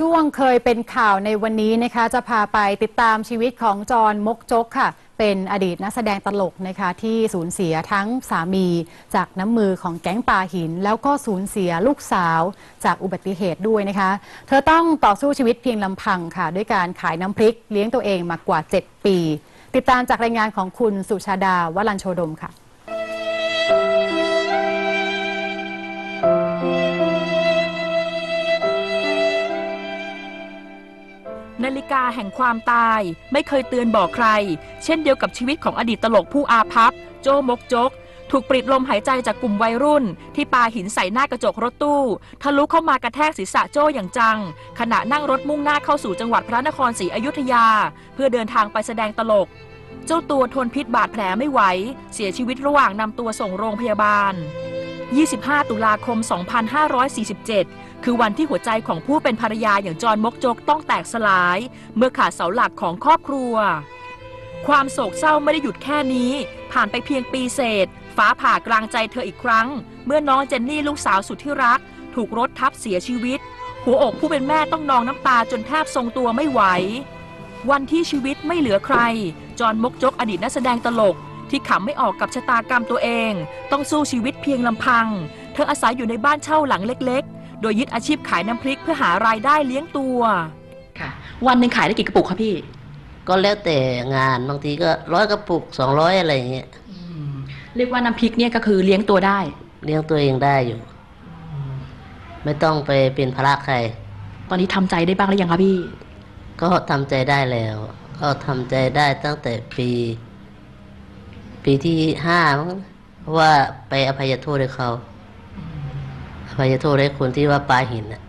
ช่วงเคยเป็นข่าวในวันนี้นะคะจะพาไปติดตามชีวิตของจอห์นมกจกค่ะ เป็นอดีตนักแสดงตลกนะคะที่สูญเสียทั้งสามีจากน้ำมือของแก๊งปลาหิน แล้วก็สูญเสียลูกสาวจากอุบัติเหตุด้วยนะคะ เธอต้องต่อสู้ชีวิตเพียงลำพังค่ะ ด้วยการขายน้ำพริกเลี้ยงตัวเองมากว่า 7 ปี ติดตามจากรายงานของคุณสุชาดาวลันโชดมค่ะาแห่งความตาย ไม่เคยเตือนบอกใคร เช่นเดียวกับชีวิตของอดีตตลกผู้อาภัพโจมกจก ถูกปริดลมหายใจจากกลุ่มวัยรุ่น ที่ปาหินใส่หน้ากระจกรถตู้ ทะลุเข้ามากระแทกศีรษะโจอย่างจัง ขณะนั่งรถมุ่งหน้าเข้าสู่จังหวัดพระนครศรีอยุธยา เพื่อเดินทางไปแสดงตลก เจ้าตัวทนพิษบาดแผลไม่ไหว เสียชีวิตระหว่างนำตัวส่งโรงพยาบาล25 ตุลาคม 2547 คือวันที่หัวใจของผู้เป็นภรรยาอย่างจอนมกจกต้องแตกสลาย เมื่อขาดเสาหลักของครอบครัว ความโศกเศร้าไม่ได้หยุดแค่นี้ ผ่านไปเพียงปีเศษ ฟ้าผ่ากลางใจเธออีกครั้ง เมื่อน้องเจนนี่ลูกสาวสุดที่รัก ถูกรถทับเสียชีวิต หัวอกผู้เป็นแม่ต้องนองน้ำตาจนแทบทรงตัวไม่ไหว วันที่ชีวิตไม่เหลือใคร จอนมกจกอดีตนักแสดงตลกที่ขำไม่ออกกับชะตากรรมตัวเอง ต้องสู้ชีวิตเพียงลำพัง เธออาศัยอยู่ในบ้านเช่าหลังเล็กๆ โดยยึดอาชีพขายน้ำพริกเพื่อหารายได้เลี้ยงตัว ค่ะ วันหนึ่งขายได้กี่กระปุกคะพี่ ก็แล้วแต่งานบางทีก็ร้อยกระปุกสองร้อยอะไรอย่างเงี้ยเรียกว่าน้ำพริกเนี่ยก็คือเลี้ยงตัวได้ เลี้ยงตัวเองได้อยู่ ไม่ต้องไปเป็นภาระใคร ตอนนี้ทำใจได้บ้างหรือยังคะพี่ ก็ทำใจได้แล้ว ก็ทำใจได้ตั้งแต่ปี ปีที่ห้ามั้งเพราะว่าไปอภัยโทษให้เขาอ ภัยโทษให้คนที่ว่าปลาหินน่ะ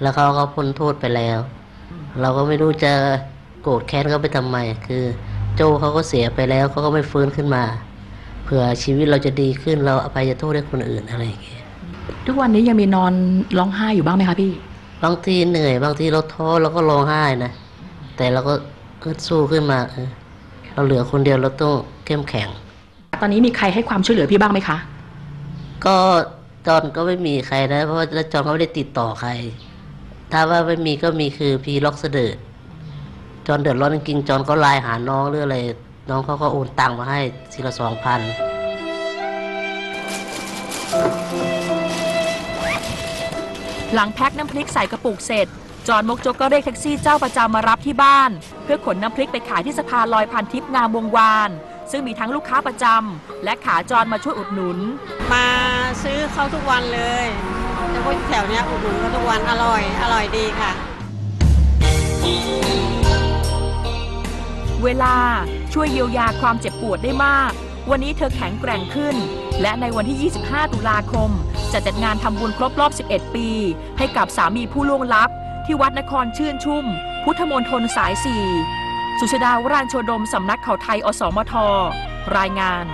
แล้วเขาก็พ้นโทษไปแล้ว เราก็ไม่รู้จะโกรธแค้นเขาไปทำไม คือ โจเขาก็เสียไปแล้วเขาก็ไม่ฟื้นขึ้นมา เผื่อชีวิตเราจะดีขึ้นเราอภัยโทษให้คนอื่นอะไรอย่างเงี้ยทุกวันนี้ยังมีนอนร้องไห้อยู่บ้างไหมคะพี่ บางทีเหนื่อยบางทีเราท้อเราก็ร้องไห้นะ แต่เราก็ก็สู้ขึ้นมาเออเราเหลือคนเดียวเราต้องเข้มแข็ง ตอนนี้มีใครให้ความช่วยเหลือพี่บ้างไหมคะ ก็ จอนก็ไม่มีใครนะ เพราะว่าแล้วจอนก็ไม่ได้ติดต่อใคร ถ้าว่าไม่มีก็มีคือพีล็อกเสดิร์จอนเดือดร้อนจริงจอนก็ไลน์หาน้องหรืออะไรน้องเขาก็โอนตังค์มาให้ทีละสองพันหลังแพ็คน้ำพริกใส่กระปุกเสร็จ จอนมกจกก็เรียกแท็กซี่เจ้าประจำมารับที่บ้าน เพื่อขนน้ำพริกไปขายที่สะพานลอยพันทิพย์งามวงวาน ซึ่งมีทั้งลูกค้าประจำ และขาจรมาช่วยอุดหนุน มาซื้อเขาทุกวันเลยแต่ว่าแถวเนี้ยอุดหนุนเขาทุกวันอร่อย อร่อยดีค่ะ เวลาช่วยเยียวยาความเจ็บปวดได้มาก วันนี้เธอแข็งแกร่งขึ้น และในวันที่ 25 ตุลาคม จะจัดงานทำบุญครบรอบ 11 ปี ให้กับสามีผู้ล่วงลับ ที่วัดนครชื่นชุ่ม พุทธมณฑลสาย4 สุชดาวรานโชดมสำนักข่าวไทย อสมท รายงาน